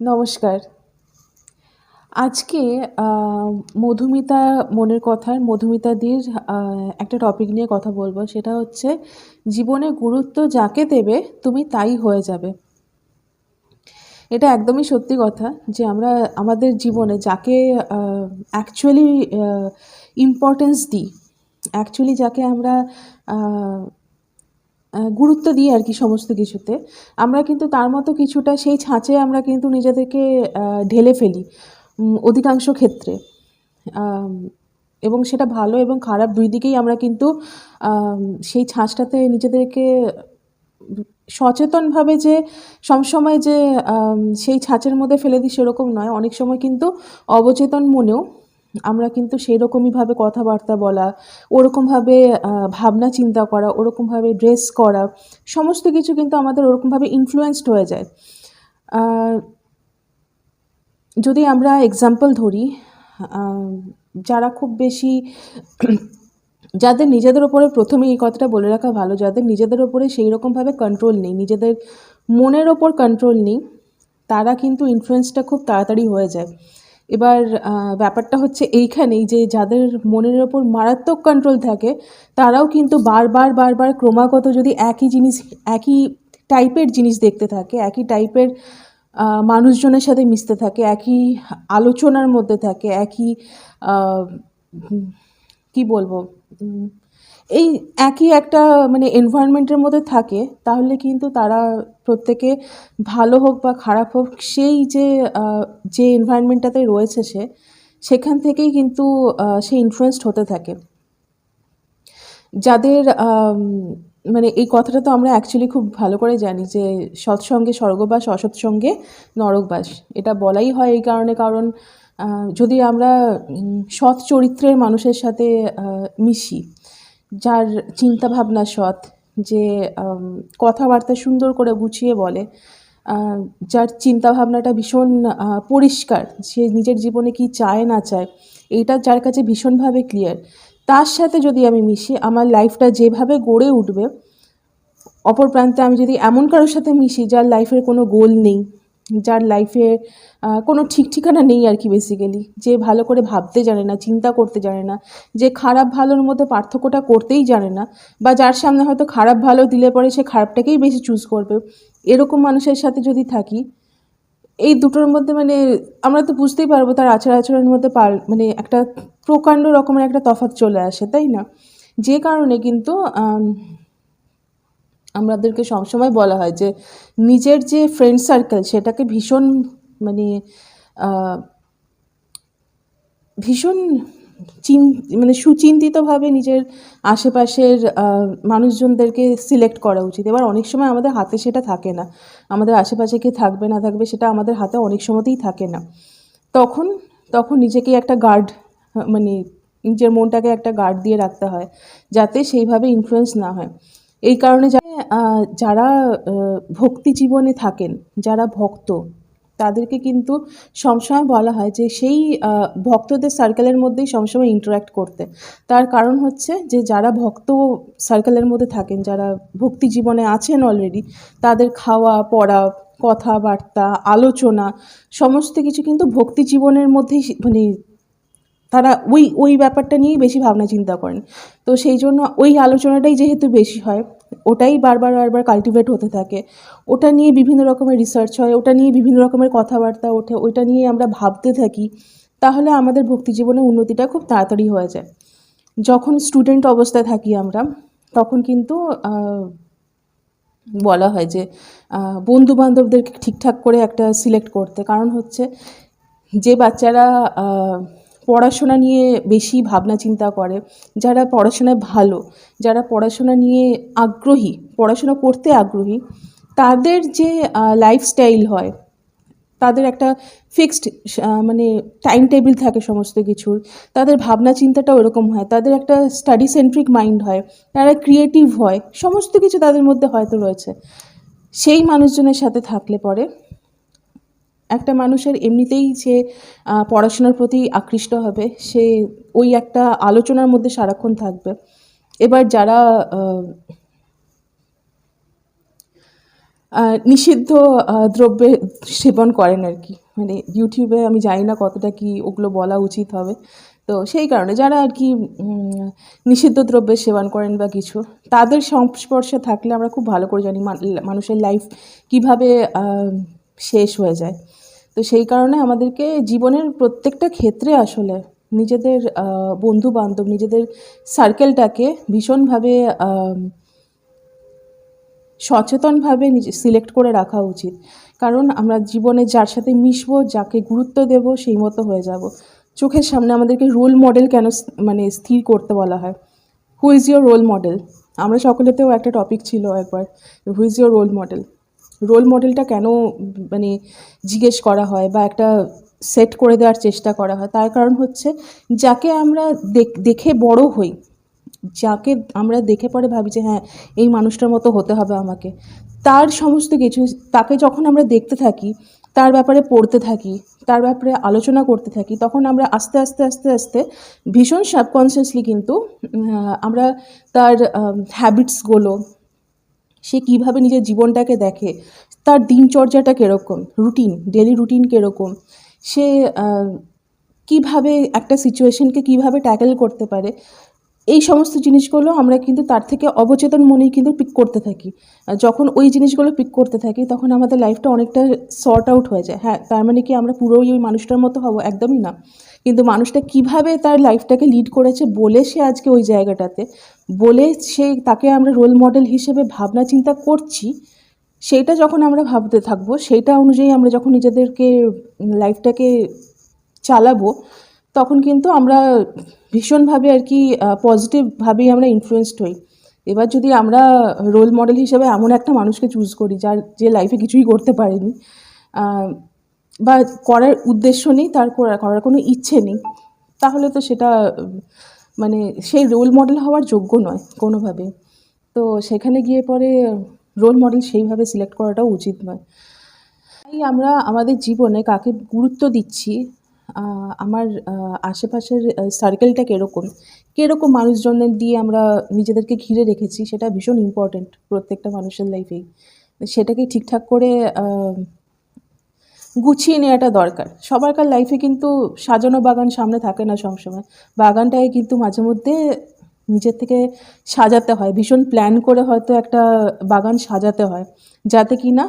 নমস্কার। আজকে মধুমিতা মনের কথার মধুমিতাদির একটা টপিক নিয়ে কথা বলব। সেটা হচ্ছে, জীবনে গুরুত্ব যাকে দেবে, তুমি তাই হয়ে যাবে। এটা একদমই সত্যি কথা যে আমরা, আমাদের জীবনে যাকে অ্যাকচুয়ালি ইম্পর্টেন্স দিই অ্যাকচুয়ালি যাকে আমরা গুরুত্ব দিই আর কি সমস্ত কিছুতে। আমরা কিন্তু তার মতো কিছুটা সেই ছাঁচে আমরা কিন্তু নিজেদেরকে ঢেলে ফেলি অধিকাংশ ক্ষেত্রে। এবং সেটা ভালো এবং খারাপ দুই দিকেই আমরা কিন্তু সেই ছাঁচটাতে নিজেদেরকে, সচেতনভাবে যে সবসময় যে সেই ছাঁচের মধ্যে ফেলে দিই সেরকম নয়। অনেক সময় কিন্তু অবচেতন মনেও আমরা কিন্তু সেই রকমইভাবে কথাবার্তা বলা ওরকমভাবে ভাবনা চিন্তা করা ওরকমভাবে ড্রেস করা, সমস্ত কিছু কিন্তু আমাদের ওরকমভাবে ইনফ্লুয়েসড হয়ে যায়। যদি আমরা এক্সাম্পল ধরি যারা খুব বেশি যাদের নিজেদের ওপরে প্রথমে এই কথাটা বলে রাখা ভালো, যাদের নিজেদের ওপরে সেই রকমভাবে কন্ট্রোল নেই, নিজেদের মনের ওপর কন্ট্রোল নেই, তারা কিন্তু ইনফ্লুয়েন্সটা খুব তাড়াতাড়ি হয়ে যায়। এবার ব্যাপারটা হচ্ছে এইখানেই যে যাদের মনের ওপর মারাত্মক কন্ট্রোল থাকে, তারাও কিন্তু বারবার বারবার ক্রমাগত যদি একই জিনিস, একই টাইপের জিনিস দেখতে থাকে, একই টাইপের মানুষজনের সাথে মিশতে থাকে, একই আলোচনার মধ্যে থাকে, একই কি বলব এই একই একটা মানে এনভায়রনমেন্টের মধ্যে থাকে, তাহলে কিন্তু তারা প্রত্যেকে ভালো হোক বা খারাপ হোক, সেই যে যে এনভায়রনমেন্টটাতে রয়েছে সে, সেখান থেকেই কিন্তু সে ইনফ্লুয়েসড হতে থাকে। যাদের মানে এই কথাটা তো আমরা অ্যাকচুয়ালি খুব ভালো করে জানি যে সৎসঙ্গে স্বর্গবাস অসৎসঙ্গে নরকবাস এটা বলাই হয় এই কারণে, কারণ যদি আমরা সৎ চরিত্রের মানুষের সাথে মিশি যার চিন্তাভাবনা সৎ, যে কথাবার্তা সুন্দর করে গুছিয়ে বলে যার চিন্তাভাবনাটা ভীষণ পরিষ্কার, সে নিজের জীবনে কি চায় না চায় এইটা যার কাছে ভীষণভাবে ক্লিয়ার তার সাথে যদি আমি মিশি, আমার লাইফটা যেভাবে গড়ে উঠবে, অপর প্রান্তে আমি যদি এমন কারোর সাথে মিশি যার লাইফের কোনো গোল নেই যার লাইফে কোনো ঠিক ঠিকানা নেই আর কি বেসিক্যালি যে ভালো করে ভাবতে জানে না, চিন্তা করতে জানে না, যে খারাপ ভালোর মধ্যে পার্থক্যটা করতেই জানে না, বা যার সামনে হয়তো খারাপ ভালো দিলে পরে সে খারাপটাকেই বেশি চুজ করবে। এরকম মানুষের সাথে যদি থাকি, এই দুটোর মধ্যে মানে আমরা তো বুঝতেই পারব তার আচার আচরণের মধ্যে পাল মানে একটা প্রকাণ্ড রকমের একটা তফাৎ চলে আসে, তাই না? যে কারণে কিন্তু আমাদেরকে সবসময় বলা হয় যে নিজের যে ফ্রেন্ড সার্কেল সেটাকে ভীষণ মানে ভীষণ চিন মানে সুচিন্তিতভাবে নিজের আশেপাশের মানুষজনদেরকে সিলেক্ট করা উচিত। এবার অনেক সময় আমাদের হাতে সেটা থাকে না। আমাদের আশেপাশে কে থাকবে, না থাকবে সেটা আমাদের হাতে অনেক সময়তেই থাকে না। তখন তখন নিজেকে একটা গার্ড মানে নিজের মনটাকে একটা গার্ড দিয়ে রাখতে হয়, যাতে সেইভাবে ইনফ্লুয়েন্স না হয়। এই কারণে যারা ভক্তি জীবনে থাকেন, যারা ভক্ত, তাদেরকে কিন্তু সবসময় বলা হয় যে সেই ভক্তদের সার্কেলের মধ্যেই সবসময় ইন্টারাক্ট করতে। তার কারণ হচ্ছে যে যারা ভক্ত সার্কেলের মধ্যে থাকেন, যারা ভক্তি জীবনে আছেন অলরেডি তাদের খাওয়া, পড়া, কথাবার্তা, আলোচনা, সমস্ত কিছু কিন্তু ভক্তি জীবনের মধ্যেই মানে তারা ওই ওই ব্যাপারটা নিয়েই বেশি ভাবনা চিন্তা করেন। তো সেই জন্য ওই আলোচনাটাই যেহেতু বেশি হয়, ওটাই বারবার বারবার কাল্টিভেট হতে থাকে। ওটা নিয়ে বিভিন্ন রকমের রিসার্চ হয়, ওটা নিয়ে বিভিন্ন রকমের কথাবার্তা ওঠে, ওইটা নিয়ে আমরা ভাবতে থাকি, তাহলে আমাদের ভক্তি জীবনের উন্নতিটা খুব তাড়াতাড়ি হয়ে যায়। যখন স্টুডেন্ট অবস্থায় থাকি আমরা, তখন কিন্তু বলা হয় যে বন্ধু বান্ধবদেরকে ঠিকঠাক করে একটা সিলেক্ট করতে। কারণ হচ্ছে, যে বাচ্চারা পড়াশোনা নিয়ে বেশি ভাবনা চিন্তা করে, যারা পড়াশোনায় ভালো, যারা পড়াশোনা নিয়ে আগ্রহী, পড়াশোনা করতে আগ্রহী, তাদের যে লাইফস্টাইল হয়, তাদের একটা ফিক্সড মানে টাইম টেবিল থাকে সমস্ত কিছুর, তাদের ভাবনা চিন্তাটা ওরকম হয়, তাদের একটা স্টাডি সেন্ট্রিক মাইন্ড হয়, তারা ক্রিয়েটিভ হয়, সমস্ত কিছু তাদের মধ্যে হয়তো রয়েছে। সেই মানুষজনের সাথে থাকলে পরে একটা মানুষের এমনিতেই আহ, পড়াশোনার প্রতি আকৃষ্ট হবে সে ওই একটা আলোচনার মধ্যে সারাক্ষণ থাকবে। এবার যারা নিষিদ্ধ দ্রব্যে সেবন করেন আর কি। মানে ইউটিউবে আমি জানি না কতটা কি ওগুলো বলা উচিত হবে। তো সেই কারণে যারা আর কি নিষিদ্ধ দ্রব্যের সেবন করেন বা কিছু তাদের সংস্পর্শে থাকলে আমরা খুব ভালো করে জানি মান- মানুষের লাইফ কীভাবে শেষ হয়ে যায়। তো সেই কারণে আমাদেরকে জীবনের প্রত্যেকটা ক্ষেত্রে আসলে নিজেদের বন্ধু বান্ধব নিজেদের সার্কেলটাকে ভীষণভাবে সচেতনভাবে সিলেক্ট করে রাখা উচিত। কারণ আমরা জীবনে যার সাথে মিশবো, যাকে গুরুত্ব দেব, সেই মতো হয়ে যাব। চোখের সামনে আমাদেরকে রোল মডেল কেন মানে স্থির করতে বলা হয়? Who is your role model আমরা সকলেতেও একটা টপিক ছিল একবার। Who is your role model role মডেলটা কেন মানে জিজ্ঞেস করা হয় বা একটা সেট করে দেওয়ার চেষ্টা করা হয়, তার কারণ হচ্ছে যাকে আমরা দেখ- বড় হই, যাকে আমরা দেখে পরে ভাবি যে হ্যাঁ এই মানুষটার মতো হতে হবে আমাকে, তার সমস্ত কিছু, তাকে যখন আমরা দেখতে থাকি, তার ব্যাপারে পড়তে থাকি, তার ব্যাপারে আলোচনা করতে থাকি, তখন আমরা আস্তে আস্তে আস্তে আস্তে ভীষণ সাবকনসিয়াসলি কিন্তু আমরা তার হ্যাবিটসগুলো সে কীভাবে নিজের জীবনটাকে দেখে? তার দিনচর্যাটা কীরকম? রুটিন ডেলি রুটিন কীরকম? সে কীভাবে একটা সিচুয়েশনকে কীভাবে ট্যাকেল করতে পারে? এই সমস্ত জিনিসগুলো আমরা কিন্তু তার থেকে অবচেতন মনেই কিন্তু পিক করতে থাকি। যখন ওই জিনিসগুলো পিক করতে থাকি, তখন আমাদের লাইফটা অনেকটা সর্ট আউট হয়ে যায়। হ্যাঁ তার মানে কি আমরা পুরোই ওই মানুষটার মতো হব? একদমই না। কিন্তু মানুষটা কীভাবে তার লাইফটাকে লিড করেছে বলে সে আজকে ওই জায়গাটাতে, বলে সে তাকে আমরা রোল মডেল হিসেবে ভাবনা চিন্তা করছি সেইটা যখন আমরা ভাবতে থাকব সেইটা অনুযায়ী আমরা যখন নিজেদেরকে লাইফটাকে চালাবো তখন কিন্তু আমরা ভীষণভাবে আর কি পজিটিভভাবেই আমরা ইনফ্লুয়েসড হই। এবার যদি আমরা রোল মডেল হিসেবে এমন একটা মানুষকে চুজ করি, যার যে লাইফে কিছুই করতে পারেনি বা করার উদ্দেশ্য নেই, তার করা- করার কোনো ইচ্ছে নেই, তাহলে তো সেটা মানে সেই রোল মডেল হওয়ার যোগ্য নয় কোনোভাবে। তো সেখানে গিয়ে পরে রোল মডেল সেইভাবে সিলেক্ট করাটাও উচিত নয়। তাই আমরা আমাদের জীবনে কাকে গুরুত্ব দিচ্ছি আমার আশেপাশের সার্কেলটা কীরকম? কীরকম মানুষজনের দিয়ে আমরা নিজেদেরকে ঘিরে রেখেছি সেটা ভীষণ ইম্পর্ট্যান্ট প্রত্যেকটা মানুষের লাইফেই সেটাকে ঠিকঠাক করে গুছিয়ে নেওয়াটা দরকার। সবারকার লাইফে কিন্তু সাজানো বাগান সামনে থাকে না সবসময়। বাগানটাকে কিন্তু মাঝে মধ্যে নিজের থেকে সাজাতে হয়। ভীষণ প্ল্যান করে হয়তো একটা বাগান সাজাতে হয়। যাতে কি না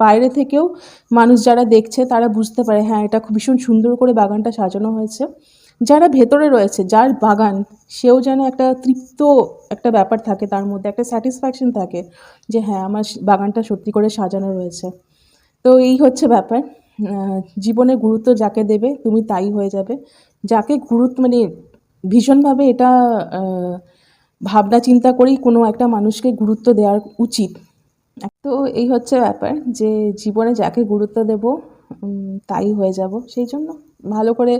বাইরে থেকেও মানুষ যারা দেখছে, তারা বুঝতে পারে হ্যাঁ এটা খুব ভীষণ সুন্দর করে বাগানটা সাজানো হয়েছে। যারা ভেতরে রয়েছে, যার বাগান, সেও যেন একটা তৃপ্ত একটা ব্যাপার থাকে, তার মধ্যে একটা স্যাটিসফ্যাকশন থাকে যে হ্যাঁ আমার বাগানটা সত্যি করে সাজানো রয়েছে। তো এই হচ্ছে ব্যাপার। জীবনে গুরুত্ব যাকে দেবে, তুমি তাই হয়ে যাবে। যাকে গুরুত্ব মানে ভীষণভাবে এটা ভাবনা চিন্তা করেই কোনো একটা মানুষকে গুরুত্ব দেওয়ার উচিত। তো এই হচ্ছে ব্যাপার যে জীবনে যাকে গুরুত্ব দেব তাই হয়ে যাব। সেই জন্য ভালো করে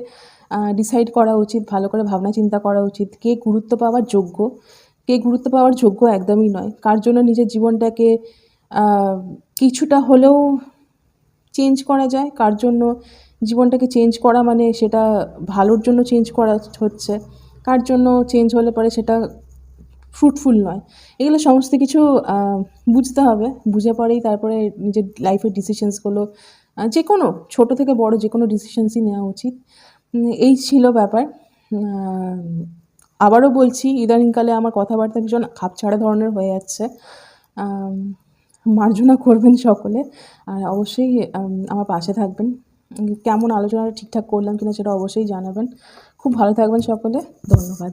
ডিসাইড করা উচিত, ভালো করে ভাবনা চিন্তা করা উচিত। কে গুরুত্ব পাওয়ার যোগ্য? কে গুরুত্ব পাওয়ার যোগ্য একদমই নয়। কার জন্য নিজের জীবনটাকে কিছুটা হলেও চেঞ্জ করা যায়? কার জন্য জীবনটাকে চেঞ্জ করা মানে সেটা ভালোর জন্য চেঞ্জ করা হচ্ছে? কার জন্য চেঞ্জ হলে পরে সেটা ফ্রুটফুল নয়। এগুলো সমস্ত কিছু বুঝতে হবে। বুঝে পরেই তারপরে নিজের লাইফের ডিসিশনসগুলো যে কোনো ছোটো থেকে বড় যে কোনো ডিসিশনসই নেওয়া উচিত। এই ছিল ব্যাপার। আবারও বলছি, ইদানিংকালে আমার কথাবার্তা ভীষণ খাপছাড়া ধরনের হয়ে যাচ্ছে। মার্জনা করবেন সকলে। আর অবশ্যই আমার পাশে থাকবেন। কেমন আলোচনাটা ঠিকঠাক করলাম কিনা সেটা অবশ্যই জানাবেন। খুব ভালো থাকবেন সকলে। ধন্যবাদ।